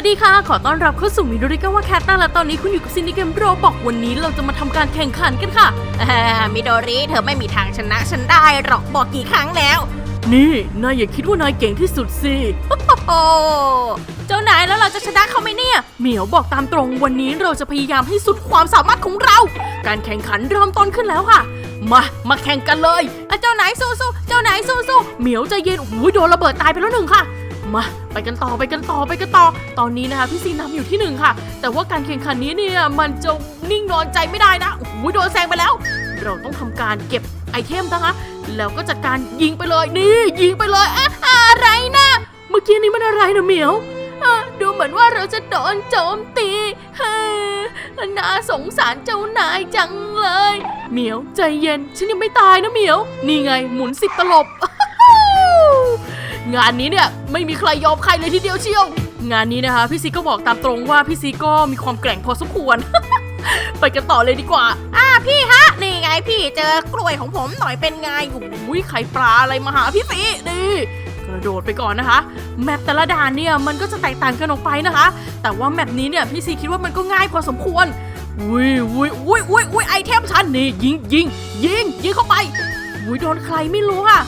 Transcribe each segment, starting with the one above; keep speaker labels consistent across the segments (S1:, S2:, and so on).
S1: วัสดีค่ะ ขอต้อนรับเข้าสู่มิโดริกาวาแคตตาและตอนนี้คุณอยู่กับซินิเกมโรบอกวันนี้เราจะมาทำการแข่งขันกันค่ะ
S2: อ่ามิโดริเธอไม่มีทางชนะฉันได้หรอกบอกกี่ครั้งแล้ว
S1: นี่นายอย่าคิดว่านายเก่งที่สุดสิ
S2: โอ้เจ้านายแล้วเราจะชนะเขาไหมเนี่ย
S1: เหมียวบอกตามตรงวันนี้เราจะพยายามให้สุดความสามารถของเรา การแข่งขันเริ่มต้นขึ้นแล้วค่ะ มา มาแข่งกันเลย
S2: อะเจ้านายสู้สู้เจ้านายสู้สู้
S1: เหมียวใจเย็นโอ้ยโดนระเบิดตายไปแล้วหนึ่งค่ะ มาไปกันต่อไปกันต่อไปกันต่อ ตอนนี้นะคะพี่ซีนำอยู่ที่หนึ่งค่ะ แต่ว่าการแข่งขันนี้เนี่ยมันจะนิ่งนอนใจไม่ได้นะโอ้ยโดนแซงไปแล้ว เราต้องทำการเก็บไอเทมนะคะ แล้วก็จัดการยิงไปเลยนี่ ยิงไปเลยอะอะไรนะ เมื่อกี้นี้มันอะไรนะเหมียวดูเหมือนว่าเราจะโดนโจมตีฮ้น่าสงสารเจ้านายจังเลย เหมียวใจเย็น ฉันยังไม่ตายนะเหมียว นี่ไงหมุนสิบตลบ งานนี้เนี่ยไม่มีใครยอมใครเลยทีเดียวเชียว งานนี้นะคะพี่ซีก็บอกตามตรงว่าพี่ซีก็มีความแกร่งพอสมควร ไปกันต่อเลยดีกว่า
S2: อ่าพี่ฮะ นี่ไงพี่เจอกล้วยของผมหน่อยเป็นไงโอ้โห
S1: อุ้ยไข่ปลาอะไรมาหาพี่ซีนี่กระโดดไปก่อนนะคะ แมปแต่ละด่านเนี่ยมันก็จะแตกต่างกันออกไปนะคะ แต่ว่าแมปนี้เนี่ยพี่ซีคิดว่ามันก็ง่ายพอสมควรอุ้ยอุ้ยอุ้ยอุ้ยอุ้ยไอเทมฉันนี่ยิงยิงยิงยิงเข้าไปอุ้ยโดนใครไม่รู้ค่ะ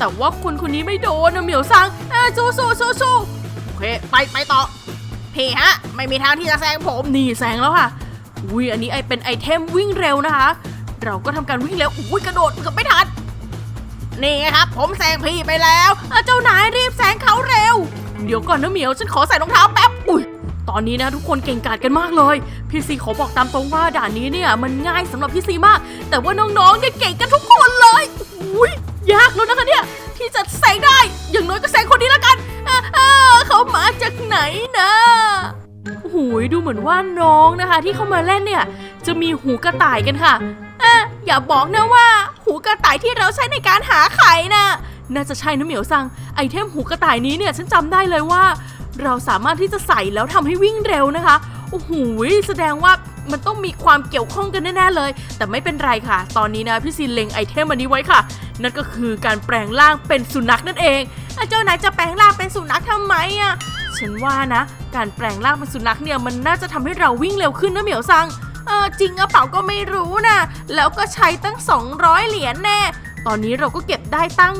S1: แต่ว่าคนคนนี้ไม่โดนนะเหมียวซังเอ้ยสู้สู้สู้สู้
S2: โอเคไปไปต่อพี่ฮะ ไม่มีทางที่จะแซงผม
S1: นี่แซงแล้วค่ะอุ้ยอันนี้ไอเป็นไอเทมวิ่งเร็วนะคะ เราก็ทำการวิ่งเร็วอุ้ยกระโดดเกือบไม่ทัน
S2: นี่ครับ ผมแซงพี่ไปแล้ว
S1: เจ้านายรีบแซงเขาเร็ว เดี๋ยวก่อนนะเหมียวฉันขอใส่รองเท้าแป๊บอุ้ยตอนนี้นะทุกคนเก่งกาจกันมากเลย พี่ซีขอบอกตามตรงว่าด่านนี้เนี่ยมันง่ายสำหรับพี่ซีมาก แต่ว่าน้องๆเนี่ยเก่งกันทุกคนเลยอุ้ย ยากแล้วนะคะเนี่ยที่จะแซงได้ อย่างน้อยก็แซงคนนี้แล้วกันอะอะเขามาจากไหนนะหูยดูเหมือนว่าน้องนะคะ ที่เข้ามาเล่นเนี่ย จะมีหูกระต่ายกันค่ะอะอย่าบอกนะว่า หูกระต่ายที่เราใช้ในการหาไข่นะน่าจะใช่นะเหมียวซังไอเทมหูกระต่ายนี้เนี่ยฉันจำได้เลยว่า เราสามารถที่จะใส่แล้วทำให้วิ่งเร็วนะคะโอ้โหแสดงว่า มันต้องมีความเกี่ยวข้องกันแน่ๆเลย แต่ไม่เป็นไรค่ะ ตอนนี้นะพี่ซีนเล็งไอเทมอันนี้ไว้ค่ะ นั่นก็คือการแปลงร่างเป็นสุนัขนั่นเองอะเจ้านายจะแปลงร่างเป็นสุนัขทำไมอะฉันว่านะ การแปลงร่างเป็นสุนัขเนี่ยมันน่าจะทำให้เราวิ่งเร็วขึ้นนะเหมียวซังเออจริงหรือเปล่าก็ไม่รู้นะแล้วก็ใช้ตั้ง 200 เหรียญแน่ตอนนี้เราก็เก็บได้ตั้ง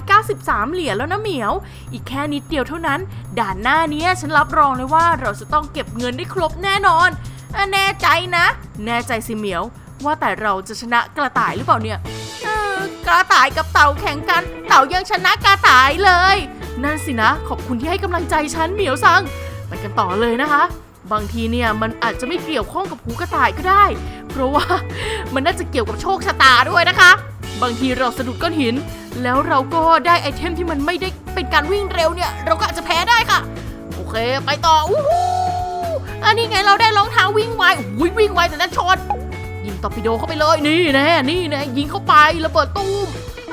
S1: 193 เหรียญแล้วนะเหมียว อีกแค่นิดเดียวเท่านั้น ด่านหน้านี้ฉันรับรองเลยว่าเราจะต้องเก็บเงินได้ครบแน่นอน แน่ใจนะ แน่ใจสิเหมียว ว่าแต่เราจะชนะกระต่ายหรือเปล่าเนี่ย
S2: กระต่ายกับเต่าแข่งกัน เต่ายังชนะกระต่ายเลย
S1: นั่นสินะ ขอบคุณที่ให้กำลังใจฉันเหมียวซังไปกันต่อเลยนะคะ บางทีเนี่ยมันอาจจะไม่เกี่ยวข้องกับหูกระต่ายก็ได้ เพราะว่ามันน่าจะเกี่ยวกับโชคชะตาด้วยนะคะ บางทีเราสะดุดก้อนหิน แล้วเราก็ได้ไอเทมที่มันไม่ได้เป็นการวิ่งเร็วเนี่ย เราก็อาจจะแพ้ได้ค่ะ โอเค ไปต่ออู้หู อันนี้ไงเราได้รองเท้าวิ่งไวอุ้ยวิ่งไวแต่นั้นชนยิงตอร์ปิโดเข้าไปเลยนี่แน่นี่แน่ยิงเข้าไประเบิดตูม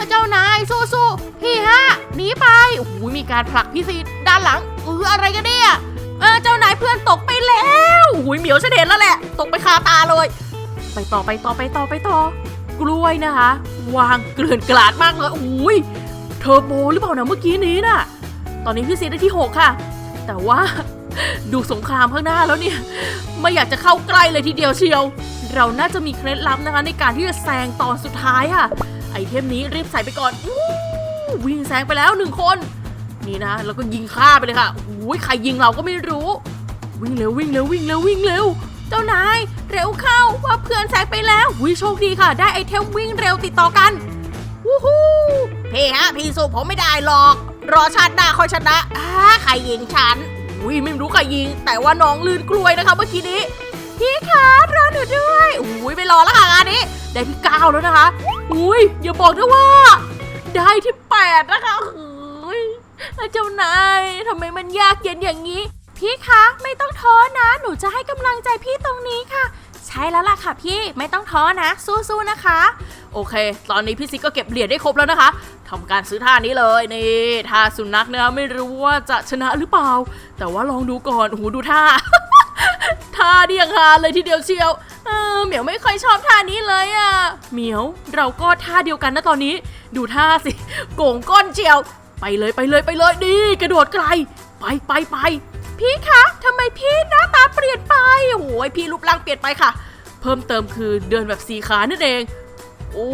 S2: เจ้านายสู้ๆพี่ฮะหนีไป
S1: โอ้โหมีการผลักพี่ซีด้านหลัง
S2: เอออะไรกันเนี่ยเออเจ้านายเพื่อนตกไปแล้ว
S1: โอ้โหเหมียวฉันเห็นแล้วแหละ ตกไปคาตาเลย ไปต่อไปต่อไปต่อไปต่อ กล้วยนะคะ วางเกลื่อนกลาดมากเลยโอ้ยเทอร์โบหรือเปล่านะเมื่อกี้นี้น่ะ ตอนนี้พี่ซีได้ที่ 6 ค่ะ แต่ว่า ดูสงครามข้างหน้าแล้วเนี่ย ไม่อยากจะเข้าใกล้เลยทีเดียวเชียว เราน่าจะมีเคล็ดลับนะคะในการที่จะแซงตอนสุดท้ายค่ะ ไอเทมนี้รีบใส่ไปก่อนอวิ่งแซงไปแล้วหนึ่งคน นี่นะแล้วก็ยิงฆ่าไปเลยค่ะโอ้ยใครยิงเราก็ไม่รู้ วิ่งเร็ววิ่งเร็ววิ่งเร็ววิ่งเร็วเจ้านายเร็วเข้าว่าเพื่อนแซงไปแล้ววิโชคดีค่ะ ได้ไอเทมวิ่งเร็วติดต่อกันวู้ฮู้
S2: พี่ฮะพี่สู้ผมไม่ได้หรอก รอชาติหน้าค่อยชนะอ่าใครยิงฉัน
S1: อุ้ยไม่รู้ใครยิง แต่ว่าน้องลื่นกล้วยนะคะเมื่อกี้นี้ พี่คะรอหนูด้วยอุ้ยไม่รอแล้วค่ะงานนี้ ได้ที่เก้าแล้วนะคะ อุ้ยอย่าบอกนะว่า ได้ที่แปดนะคะเฮ้ยเจ้านายทำไมมันยากเย็นอย่างนี้ พี่คะไม่ต้องท้อนะ หนูจะให้กำลังใจพี่ตรงนี้ค่ะ ใช่แล้วล่ะค่ะพี่ไม่ต้องท้อนะ สู้ๆนะคะ โอเค ตอนนี้พี่ซิกก็เก็บเหรียญได้ครบแล้วนะคะทำการซื้อท่านี้เลยนี่ท่าสุนัขเนี่ยไม่รู้ว่าจะชนะหรือเปล่า แต่ว่าลองดูก่อนโอ้โหดูท่า ท่าเดียงฮาเลยทีเดียวเชียวเออเหมียวไม่ค่อยชอบท่านี้เลยอะเหมียวเราก็ท่าเดียวกันนะตอนนี้ ดูท่าสิโก่งก้นเชียว ไปเลยไปเลยไปเลยดีกระโดดไกล ไปไปไป พี่คะทำไมพี่หน้าตาเปลี่ยนไป
S2: โอ้ยพี่รูปร่างเปลี่ยนไปค่ะ
S1: เพิ่มเติมคือเดินแบบสี่ขานั่นเอง โอ้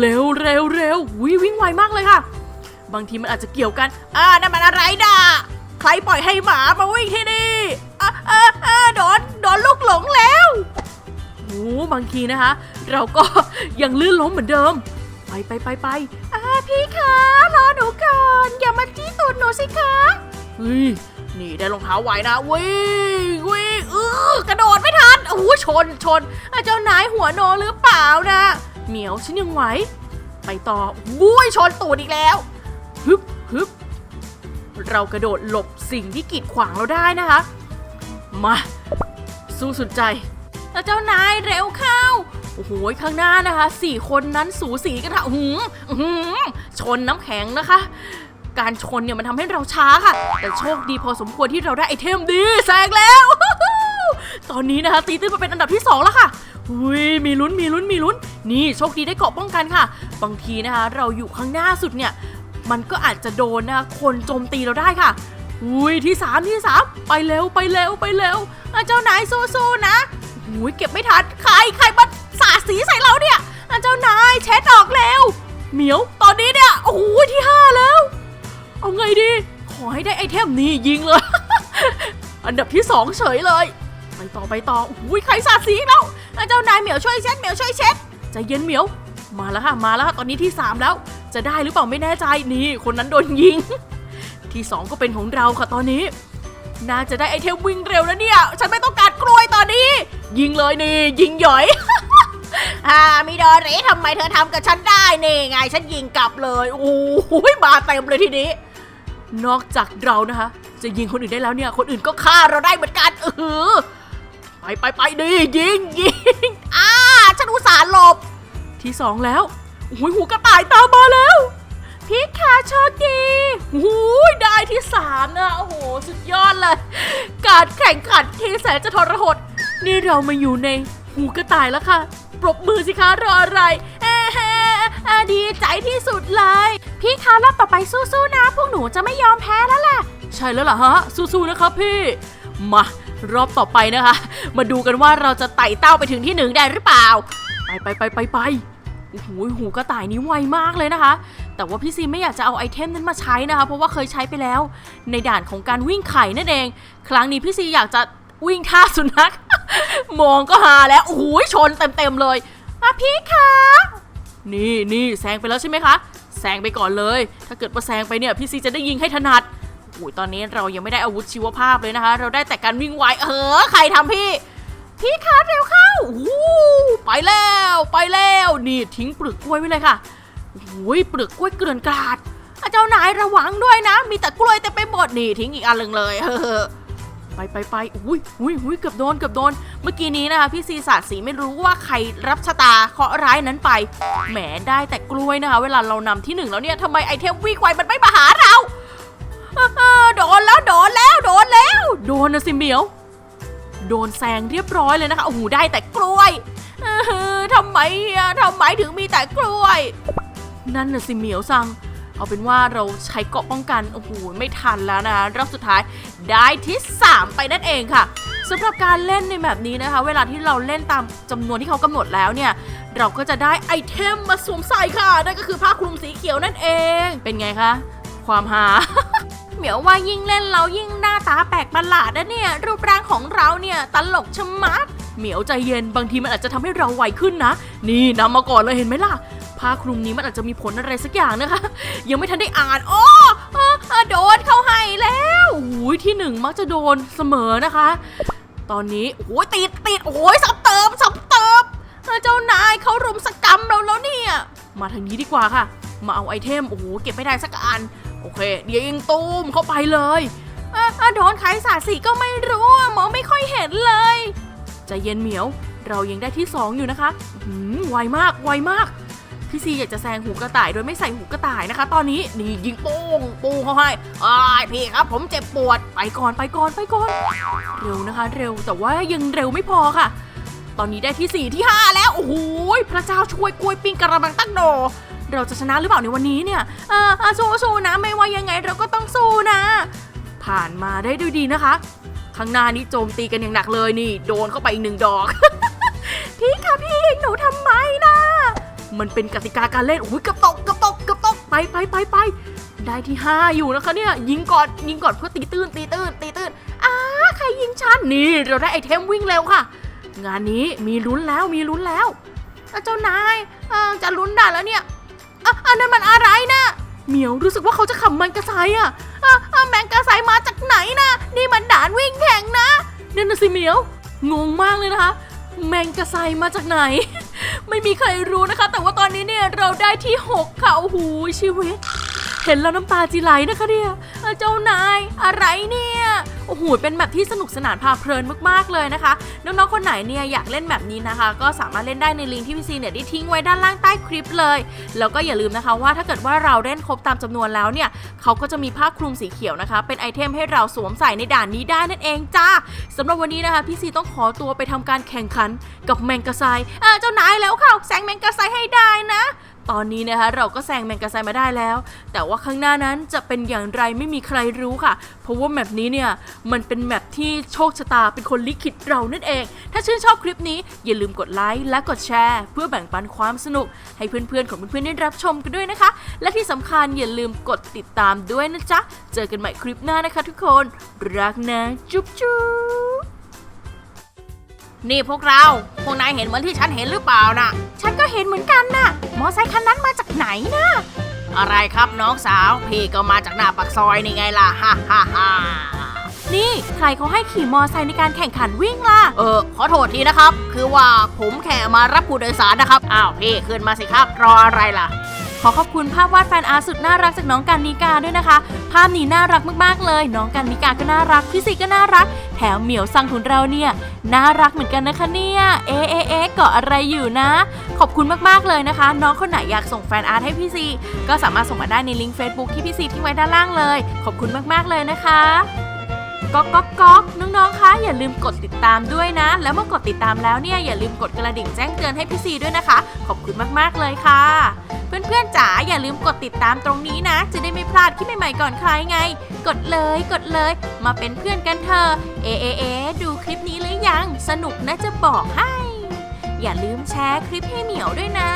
S1: เร็วเร็วเร็ววิวิ่งไวมากเลยค่ะ บางทีมันอาจจะเกี่ยวกัน
S2: อ่านั่นมันอะไรด่าใครปล่อยให้หมามาวิ่งที่นี่อะอะอะโดนโดนลูกหลงแล้ว
S1: โอ้บางทีนะคะ เราก็ยังลื่นล้มเหมือนเดิม ไปไปไปไป
S2: อ่าพี่คะรอหนูก่อนอย่ามาจี้ตูดหนูสิคะ
S1: เฮ้ย
S2: นี่ได้รองเท้าไว้นะวิ่งวิ่งเออกระโดดไม่ทันโอ้โหชนชนเจ้านายหัวโนหรือเปล่านะ
S1: เหมียวฉันยังไหวไปต่อ
S2: บุ้ยชนตูดอีกแล้ว
S1: ฮึบฮึบเรากระโดดหลบสิ่งที่กีดขวางเราได้นะคะ มา สู้สุดใจ
S2: แล้วเจ้านายเร็วเข้า
S1: โอ้โหข้างหน้านะคะสี่คนนั้นสูสีกันค่ะหืมหืมชนน้ำแข็งนะคะ การชนเนี่ยมันทำให้เราช้าค่ะ แต่โชคดีพอสมควรที่เราได้ไอเทมดีแซงแล้ว ตอนนี้นะคะตีตื้นมาเป็นอันดับที่ 2 แล้วค่ะหุยมีลุ้นมีลุ้นมีลุ้น นี่โชคดีได้เกาะป้องกันค่ะ บางทีนะคะ เราอยู่ข้างหน้าสุดเนี่ย มันก็อาจจะโดนนะคะคนโจมตีเราได้ค่ะหุยที่สามที่สามไปเร็วไปเร็วไปเร็ว
S2: เจ้านายสู้ๆนะหูยเก็บไม่ทันใครใครมาสาดสีใส่เราเนี่ยเจ้านายเช็ดออกแล้ว
S1: เหมียว
S2: ตอนนี้เนี่ย
S1: โอ้โหที่ห้าแล้ว เอาไงดี ขอให้ได้ไอเทมนี่ยิงเลย อันดับที่สองเฉยเลยไปต่อไปต่ออุ้ยใครสาดสีแล้ว
S2: อะเจ้านายเหมียวช่วยเช็ดเหมียวช่วยเช็ด
S1: ใจเย็นเหมียว มาแล้วค่ะมาแล้วค่ะตอนนี้ที่สามแล้ว จะได้หรือเปล่าไม่แน่ใจนี่คนนั้นโดนยิง ที่สองก็เป็นของเราค่ะตอนนี้ น่าจะได้ไอเทมวิ่งเร็วแล้วเนี่ย
S2: ฉันไม่ต้องการกล้วยตอนนี้
S1: ยิงเลยนี่ยิงหย่อย
S2: อ่ามิดอเรทำไมเธอทำกับฉันได้นี่ไงฉันยิงกลับเลยโอ้โหมาเต็มเลยทีนี้
S1: นอกจากเรานะคะ จะยิงคนอื่นได้แล้วเนี่ย คนอื่นก็
S2: ฆ่าเราได้เหมือนกันเออ
S1: ไปไปไปดียิงยิง
S2: อ่าฉันอุตส่าห์หลบ
S1: ที่สองแล้วโอ้ยหูกระต่ายตามมาแล้วพี่คาโชคดีโอ้ยได้ที่สามนะโอ้โห สุดยอดเลย การแข่งขันที่แสนจะทรหด นี่เรามาอยู่ในหูกระต่ายแล้วค่ะ ปรบมือสิคะรออะไร เอ้ดีใจที่สุดเลย
S2: พี่คะรอบต่อไปสู้ๆนะ พวกหนูจะไม่ยอมแพ้แล้วล่ะ
S1: ใช่แล้วล่ะฮะ สู้ๆนะครับพี่ มารอบต่อไปนะคะ มาดูกันว่าเราจะไต่เต้าไปถึงที่หนึ่งได้หรือเปล่า ไปไปไปไปไปโอ้โหหูกระต่ายนี้ไวมากเลยนะคะ แต่ว่าพี่ซีไม่อยากจะเอาไอเทมนั้นมาใช้นะคะ เพราะว่าเคยใช้ไปแล้ว ในด่านของการวิ่งไข่นั่นเอง ครั้งนี้พี่ซีอยากจะวิ่งท่าสุนัข มองก็หาแล้ว โอ้โหชนเต็มๆเลยอะพี่คะ นี่นี่แซงไปแล้วใช่ไหมคะแซงไปก่อนเลย ถ้าเกิดว่าแซงไปเนี่ยพี่ซีจะได้ยิงให้ถนัดโอ้ยตอนนี้เรายังไม่ได้อาวุธชีวภาพเลยนะคะ เราได้แต่การวิ่งไวเออใครทำพี่ พี่คะเร็วเข้าโอ้โหไปแล้วไปแล้วนี่ทิ้งเปลือกกล้วยไว้เลยค่ะโอ้ยเปลือกกล้วยเกลื่อนกลาดเจ้านายระวังด้วยนะ มีแต่กล้วยเต็มไปหมดนี่ทิ้งอีกอันหนึ่งเลยเฮ้อ ไปไปไปอุ้ยอุ้ยอุ้ยเกือบโดนเกือบโดน เมื่อกี้นี้นะคะพี่ซีสาดสีไม่รู้ว่าใครรับชะตาเคราะห์ร้ายนั้นไป แหมได้แต่กล้วยนะคะ เวลาเรานำที่หนึ่งแล้วเนี่ยทำไมไอเทมวิ่งไวมันไม่มาหาเราโดนแล้วโดนแล้วโดนแล้ว โดนนะสิเหมียว โดนแซงเรียบร้อยเลยนะคะ โอ้โหได้แต่กล้วยทำไมอะทำไมถึงมีแต่กล้วย นั่นน่ะสิเหมียวซัง เอาเป็นว่าเราใช้เกาะป้องกันโอ้โหไม่ทันแล้วนะคะรอบสุดท้ายได้ที่ 3 ไปนั่นเองค่ะสำหรับการเล่นในแบบนี้นะคะ เวลาที่เราเล่นตามจำนวนที่เขากำหนดแล้วเนี่ย เราก็จะได้ไอเทมมาสวมใส่ค่ะ นั่นก็คือผ้าคลุมสีเขียวนั่นเอง เป็นไงคะความหาเหมียวว่ายิ่งเล่นเรายิ่งหน้าตาแปลกประหลาดนะเนี่ย รูปร่างของเราเนี่ยตลกชะมัดเหมียวใจเย็นบางทีมันอาจจะทำให้เราไวขึ้นนะ นี่นำมาก่อนเลยเห็นไหมล่ะ ผ้าคลุมนี้มันอาจจะมีผลอะไรสักอย่างนะคะ ยังไม่ทันได้อ่านโอ้อะอะโดนเข้าให้แล้วหูยที่หนึ่งมักจะโดนเสมอนะคะ ตอนนี้โอ้ยติดติดโอ้ยสับเติมสับเติมเจ้านายเขารุมสกรรมเราแล้วเนี่ยมาทางนี้ดีกว่าค่ะ มาเอาไอเทมโอ้โหเก็บไม่ได้สักอันโอเค เดี๋ยวยิงตูมเข้าไปเลยอะอะโดนใครสาดสีก็ไม่รู้อะมอไม่ค่อยเห็นเลยใจเย็นเหมียว เรายังได้ที่สองอยู่นะคะหืมไวมากไวมาก พี่ซีอยากจะแซงหูกระต่ายโดยไม่ใส่หูกระต่ายนะคะ ตอนนี้นี่ยิงโป้งป้งเขาให้
S2: อ้ายพี่ครับ ผมเจ็บปวด
S1: ไปก่อนไปก่อนไปก่อน เร็วนะคะ เร็วแต่ว่ายังเร็วไม่พอค่ะ ตอนนี้ได้ที่สี่ที่ห้าแล้ว โอ้โหพระเจ้าช่วยกล้วยปิ้งกระมังตั้งโดเราจะชนะหรือเปล่าในวันนี้เนี่ยอ่าสู้สู้นะไม่ว่ายังไงเราก็ต้องสู้นะ ผ่านมาได้ด้วยดีนะคะ ข้างหน้านี้โจมตีกันอย่างหนักเลยนี่ โดนเข้าไปอีกหนึ่งดอก พี่คะพี่หนูทำไมน มันเป็นกติกาการเล่นโอ้ยกระตกกระตกกระตกไปไปไปไปได้ที่ 5 อยู่นะคะเนี่ยยิงก่อนยิงก่อนเพื่อตีตื้นตีตื้นตีตื้นอ้าใครยิงฉันนี่เราได้ไอเทมวิ่งเร็วค่ะ งานนี้มีลุ้นแล้วมีลุ้นแล้วเจ้านายจะลุ้นได้แล้วเนี่ยอันนั้นมันอะไรนะเหมียวรู้สึกว่าเขาจะขำมันกระไซอะอะอะแมงกระไซมาจากไหนนะนี่มันด่านวิ่งแข่งนะนั่นน่ะสิเหมียวงงมากเลยนะคะ แมงกระไซมาจากไหน ไม่มีใครรู้นะคะ แต่ว่าตอนนี้เนี่ยเราได้ที่ 6 ค่ะ โอ้โหชีวิต เห็นแล้วน้ำตาจีไหลนะคะเนี่ยเอ้าเจ้านายอะไรเนี่ย โอ้โหเป็นแบบที่สนุกสนานพาเพลินมากๆเลยนะคะ น้องๆคนไหนเนี่ยอยากเล่นแบบนี้นะคะ ก็สามารถเล่นได้ในลิงก์ที่พี่ซีเนี่ยได้ทิ้งไว้ด้านล่างใต้คลิปเลย แล้วก็อย่าลืมนะคะว่าถ้าเกิดว่าเราเล่นครบตามจำนวนแล้วเนี่ยเขาก็จะมีผ้าคลุมสีเขียวนะคะ เป็นไอเทมให้เราสวมใส่ในด่านนี้ได้นั่นเองจ้าสำหรับวันนี้นะคะพี่ซีต้องขอตัวไปทำการแข่งขันกับแมงกะไซอ่าเจ้านายแล้วค่ะแซงแมงกะไซให้ได้นะ ตอนนี้นะคะเราก็แซงแมงกะไซมาได้แล้ว แต่ว่าข้างหน้านั้นจะเป็นอย่างไรไม่มีใครรู้ค่ะ เพราะว่าแมปนี้เนี่ยมันเป็นแมปที่โชคชะตาเป็นคนลิขิตเรานั่นเอง ถ้าชื่นชอบคลิปนี้อย่าลืมกดไลค์และกดแชร์ เพื่อแบ่งปันความสนุก ให้เพื่อนๆของเพื่อนๆได้รับชมกันด้วยนะคะ และที่สำคัญอย่าลืมกดติดตามด้วยนะจ๊ะ เจอกันใหม่คลิปหน้านะคะทุกคน รักนะจุ๊บจุ๊บ
S2: นี่พวกเรา พวกนายเห็นเหมือนที่ฉันเห็นหรือเปล่านะ
S1: ฉันก็เห็นเหมือนกันน่ะ มอไซคันนั้นมาจากไหนนะ
S2: อะไรครับน้องสาว พี่ก็มาจากหน้าปากซอยนี่ไงล่ะ ฮ่าฮ่าฮ่า
S1: นี่ใครเขาให้ขี่มอไซค์ในการแข่งขันวิ่งล่ะ
S2: เออ ขอโทษทีนะครับ คือว่าผมแค่มารับผู้โดยสารนะครับ อ้าวพี่ขึ้นมาสิครับ รออะไรล่ะ
S1: ขอขอบคุณภาพวาดแฟนอาร์ตสุดน่ารักจากน้องกันนิกาด้วยนะคะ ภาพนี้น่ารักมากๆเลย น้องกันนิกาก็น่ารักพี่ซีก็น่ารัก แถมเหมียวซังของเราเนี่ยน่ารักเหมือนกันนะคะเนี่ยเอ๊ะเอ๊ะเอ๊ะเกาะอะไรอยู่นะ ขอบคุณมากๆเลยนะคะ น้องคนไหนอยากส่งแฟนอาร์ตให้พี่ซีก็สามารถส่งมาได้ในลิงก์ Facebook ที่พี่ซีทิ้งไว้ด้านล่างเลย ขอบคุณมากๆเลยนะคะ ก๊อกก๊อกก๊อกน้องๆ คะอย่าลืมกดติดตามด้วยนะ แล้วเมื่อกดติดตามแล้วเนี่ยอย่าลืมกดกระดิ่งแจ้งเตือนให้พี่ซีด้วยนะคะ ขอบคุณมากๆเลยค่ะ เพื่อนๆจ๋าอย่าลืมกดติดตามตรงนี้นะ จะได้ไม่พลาดคลิปใหม่ๆก่อนใครไง กดเลยกดเลย มาเป็นเพื่อนกันเถอะเอเอเอดูคลิปนี้หรือยัง สนุกนะจะบอกให้ อย่าลืมแชร์คลิปให้เหมียวด้วยนะ